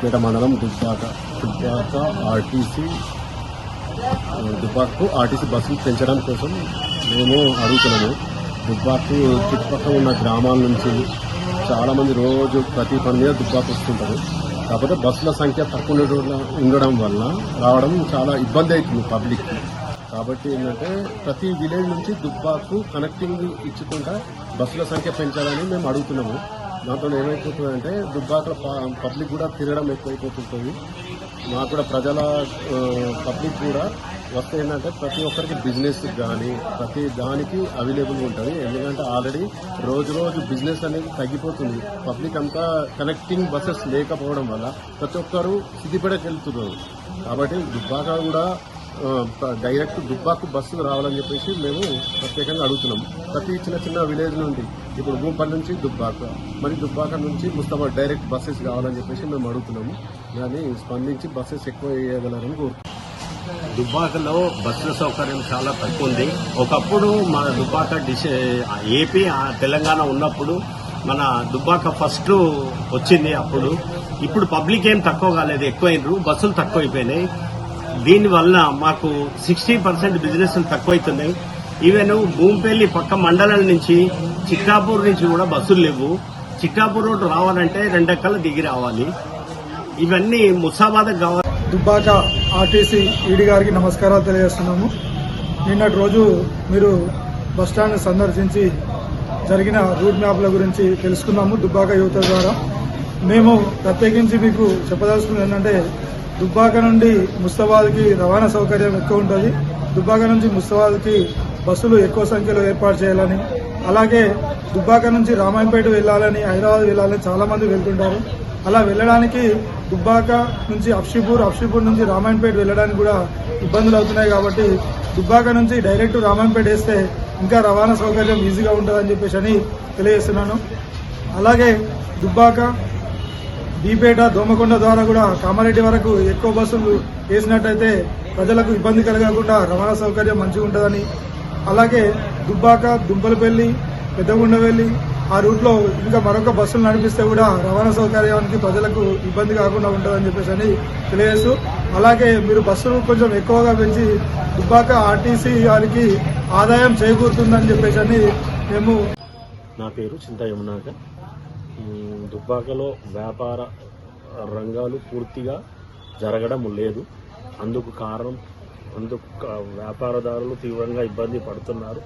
పేట మండలం దుబ్బాక దుబ్బాక ఆర్టీసీ దుబ్బాకకు ఆర్టీసీ బస్సులు పెంచడం కోసం మేము అడుగుతున్నాము దుబ్బాకు చుట్టుపక్కల ఉన్న గ్రామాల నుంచి చాలామంది రోజు ప్రతి పని మీద దుబ్బాకు వస్తుంటారు. కాకపోతే బస్సుల సంఖ్య తక్కువ ఉండడం- ఉండడం వల్ల రావడం చాలా ఇబ్బంది అవుతుంది పబ్లిక్కి. కాబట్టి ఏంటంటే ప్రతి విలేజ్ నుంచి దుబ్బాకు కనెక్టింగ్ ఇచ్చుకుంటా బస్సుల సంఖ్య పెంచాలని మేము అడుగుతున్నాము. దాంతో ఏమైపోతుందంటే దుబ్బాకల పబ్లిక్ కూడా తిరగడం ఎక్కువైపోతుంటుంది. మాకు కూడా ప్రజల పబ్లిక్ కూడా వస్తే ఏంటంటే ప్రతి ఒక్కరికి బిజినెస్ కానీ ప్రతి దానికి అవైలబుల్ ఉంటుంది. ఎందుకంటే ఆల్రెడీ రోజు రోజు బిజినెస్ అనేది తగ్గిపోతుంది. పబ్లిక్ అంతా కనెక్టింగ్ బస్సెస్ లేకపోవడం వల్ల ప్రతి ఒక్కరు సిద్దిపేటకి వెళ్తున్నారు. కాబట్టి దుబ్బాక కూడా డైరెక్ట్ దుబ్బాకు బస్సులు రావాలని చెప్పేసి మేము ప్రత్యేకంగా అడుగుతున్నాం. ప్రతి చిన్న చిన్న విలేజ్ నుండి ఇప్పుడు భూపల్ నుంచి దుబ్బాక మరి దుబ్బాక నుంచి ముస్తాబాద్ డైరెక్ట్ బస్సెస్ కావాలని చెప్పేసి మేము అడుగుతున్నాము. దాన్ని స్పందించి బస్సెస్ ఎక్కువ వేయగలరని కోరుతున్నాం దుబ్బాకలో బస్సుల సౌకర్యం చాలా తక్కువ ఉంది. ఒకప్పుడు మన దుబ్బాక డిసి ఏపీ ఆ తెలంగాణ ఉన్నప్పుడు మన దుబ్బాక ఫస్ట్ వచ్చింది అప్పుడు. ఇప్పుడు పబ్లిక్ ఏం తక్కువ కాలేదు ఎక్కువైనరు బస్సులు తక్కువైపోయినాయి. దీనివల్ల మాకు సిక్స్టీ పర్సెంట్ బిజినెస్ తక్కువైతున్నాయి. ఈవెన్ భూమిపల్లి పక్క మండలం నుంచి చిక్కాపూర్ నుంచి కూడా బస్సులు లేవు. చిక్కాపూర్ రోడ్డు రావాలంటే రెండెక్కలు దిగి రావాలి. ఇవన్నీ ముసాబాద్ కావాలి దుబ్బాక ఆర్టీసీ ఈడీ గారికి నమస్కారాలు తెలియజేస్తున్నాము. నిన్నటి రోజు మీరు బస్టాండ్ సందర్శించి జరిగిన రూట్ మ్యాప్ల గురించి తెలుసుకున్నాము దుబ్బాక యువత ద్వారా. మేము ప్రత్యేకించి మీకు చెప్పదలుచుకున్నది ఏంటంటే దుబ్బాక నుండి ముస్తాబాద్కి రవాణా సౌకర్యం ఎక్కువ ఉంటుంది. దుబ్బాక నుంచి ముస్తాబాద్కి బస్సులు ఎక్కువ సంఖ్యలో ఏర్పాటు చేయాలని అలాగే దుబ్బాక నుంచి రామాయంపేట వెళ్ళాలని హైదరాబాద్ వెళ్ళాలని చాలా మంది వెళ్తుంటారు. అలా వెళ్ళడానికి దుబ్బాక నుంచి అఫ్షీపూర్ అఫ్షీపూర్ నుంచి రామాయణపేట వెళ్ళడానికి కూడా ఇబ్బందులు అవుతున్నాయి కాబట్టి దుబ్బాక నుంచి డైరెక్ట్ రామాయణపేట వేస్తే ఇంకా రవాణా సౌకర్యం ఈజీగా ఉంటుందని చెప్పేసి అని తెలియజేస్తున్నాను. అలాగే దుబ్బాక బీపేట దోమకొండ ద్వారా కూడా కామారెడ్డి వరకు ఎక్కువ బస్సులు వేసినట్టయితే ప్రజలకు ఇబ్బంది కలగకుండా రవాణా సౌకర్యం మంచిగా ఉంటుందని అలాగే దుబ్బాక దుంపలపల్లి పెద్దగుండవెల్లి ఆ రూట్లో ఇంకా మరొక బస్సులు నడిపిస్తే కూడా రవాణా సౌకర్యానికి ప్రజలకు ఇబ్బంది కాకుండా ఉంటుందని చెప్పేసి అని తెలియజేస్తూ అలాగే మీరు బస్సులు కొంచెం ఎక్కువగా పెంచి దుబ్బాక ఆర్టీసీ వారికి ఆదాయం చేకూరుతుందని చెప్పేసి అని మేము నా పేరు చింత యమునాక దుబ్బాకలో వ్యాపార రంగాలు పూర్తిగా జరగడం లేదు. అందుకు కారణం అందుకు వ్యాపారదారులు తీవ్రంగా ఇబ్బంది పడుతున్నారు.